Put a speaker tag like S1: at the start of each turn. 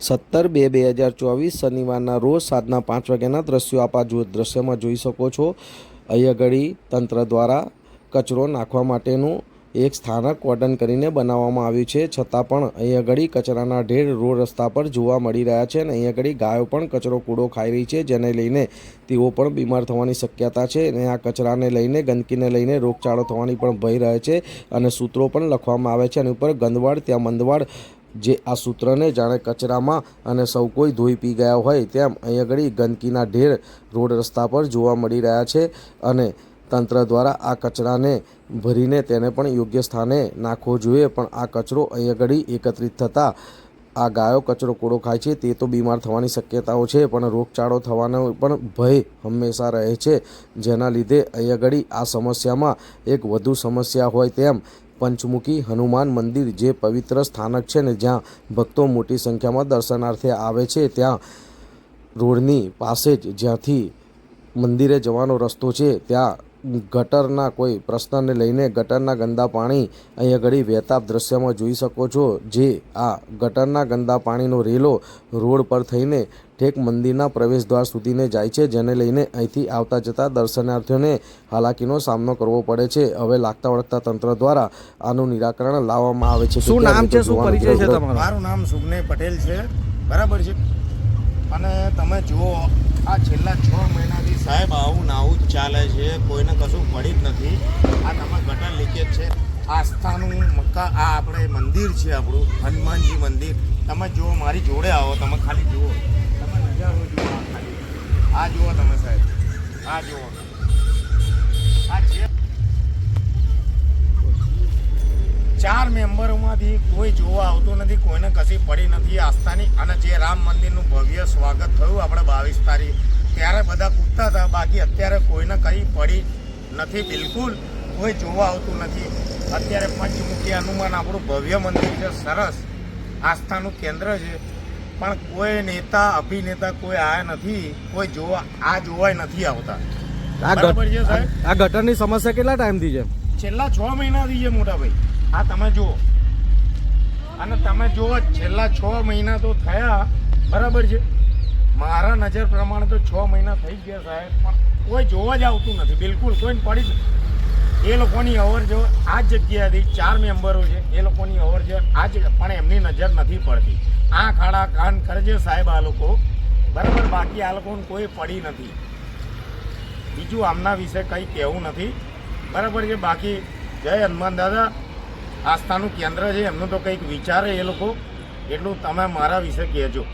S1: સત્તર બે બે હજાર ચોવીસ શનિવારના રોજ સાંજના પાંચ વાગ્યાના દ્રશ્યો આપ જો દ્રશ્યમાં જોઈ શકો છો. અહીંયા તંત્ર દ્વારા કચરો નાખવા માટેનું એક સ્થાનક કોર્ડન કરીને બનાવવામાં આવ્યું છે. છતાં પણ અહીંયા ઘડી કચરાના ઢેર રોડ રસ્તા પર જોવા મળી રહ્યા છે અને અહીંયા ઘડી ગાયો પણ કચરો કૂડો ખાઈ રહી છે, જેને લઈને તેઓ પણ બીમાર થવાની શક્યતા છે અને આ કચરાને લઈને, ગંદકીને લઈને રોગચાળો થવાની પણ ભય રહે છે અને સૂત્રો પણ લખવામાં આવે છે. અને ઉપર ગંદવાડ, ત્યાં મંદવાડ જે આ સૂત્રને જાણે કચરામાં અને સૌ કોઈ ધોઈ પી ગયા હોય તેમ અહીંયા ઘડી ગંદકીના ઢેર રોડ રસ્તા પર જોવા મળી રહ્યા છે અને તંત્ર દ્વારા આ કચરાને ભરીને તેને પણ યોગ્ય સ્થાને નાખવો જોઈએ, પણ આ કચરો અહીંયા ઘડી એકત્રિત થતાં આ ગાયો કચરો કોડો ખાય છે, તે તો બીમાર થવાની શક્યતાઓ છે, પણ રોગચાળો થવાનો પણ ભય હંમેશા રહે છે. જેના લીધે અહીં ઘડી આ સમસ્યામાં એક વધુ સમસ્યા હોય તેમ પંચમુખી હનુમાન મંદિર જે પવિત્ર સ્થાનક છે ને જ્યાં ભક્તો મોટી સંખ્યામાં દર્શનાર્થે આવે છે, ત્યાં રોડની પાસે જ જ્યાંથી મંદિરે જવાનો રસ્તો છે, ત્યાં ગટરના કોઈ પ્રશ્નને લઈને ગટરના ગંદા પાણી અહીંયા ઘડી વહેતા દ્રશ્યમાં જોઈ શકો છો જે આ ગટરના ગંદા પાણીનો રેલો રોડ પર થઈને ઠેક મંદિરના પ્રવેશદ્વાર સુધીને જાય છે જેને લઈને અહીંથી આવતા જતા દર્શનાર્થીઓને હાલાકીનો સામનો કરવો પડે છે. હવે લાગતા વળગતા તંત્ર દ્વારા આનું નિરાકરણ લાવવામાં આવે છે.
S2: શું નામ છે? શું પરિચય છે તમારું?
S3: મારું નામ સુગનય પટેલ છે. બરાબર છે. અને તમે જુઓ આ છેલ્લા છ મહિનાથી સાહેબ, આવું આવું જ ચાલે છે. કોઈને કશું પડી જ નથી. આ તમે ગટર લીકેજ છે. આસ્થાનું મક્કા આ આપણે મંદિર છે આપણું, હનુમાનજી મંદિર. તમે જુઓ, મારી જોડે આવો, તમે ખાલી જુઓ. તમે નજારો જુઓ, આ આ જુઓ તમે સાહેબ. આ જુઓ. આ છે ચાર મેમ્બરોમાંથી કોઈ જોવા આવતું નથી કોઈને કશી પડી નથી આસ્થાની. અને જે રામ મંદિરનું ભવ્ય સ્વાગત થયું આપણે બાવીસ તારીખ ત્યારે બધા કૂદતા હતા બાકી અત્યારે કોઈને કંઈ પડી નથી બિલકુલ કોઈ જોવા આવતું નથી. અત્યારે પંચમુખી હનુમાન આપણું ભવ્ય મંદિર છે સરસ આસ્થાનું કેન્દ્ર છે. પણ કોઈ નેતા અભિનેતા કોઈ આયા નથી કોઈ જોવા આ જોવાય નથી આવતા.
S2: આ ગટરની સમસ્યા કેટલા ટાઈમથી છે?
S3: છેલ્લા છ મહિનાથી છે મોટા ભાઈ આ તમે જુઓ. અને તમે જુઓ, છેલ્લા છ મહિના તો થયા. બરાબર છે? મારા નજર પ્રમાણે તો છ મહિના થઈ ગયા સાહેબ. પણ કોઈ જોવા જ આવતું નથી. બિલકુલ કોઈને પડી જ એ લોકોની અવર જવર આ જગ્યાએથી ચાર મેમ્બરો છે. એ લોકોની અવર જવર આ પણ એમની નજર નથી પડતી. આ ખાડા કાન કરજે સાહેબ આ લોકો. બરાબર? બાકી આ લોકોને કોઈ પડી નથી. બીજું આમના વિશે કંઈ કહેવું નથી. બરાબર છે? બાકી જય હનુમાન દાદા. આસ્થાનું કેન્દ્ર છે એમનું તો કંઈક વિચારે એ લોકો. એટલું તમે મારા વિશે કહેજો.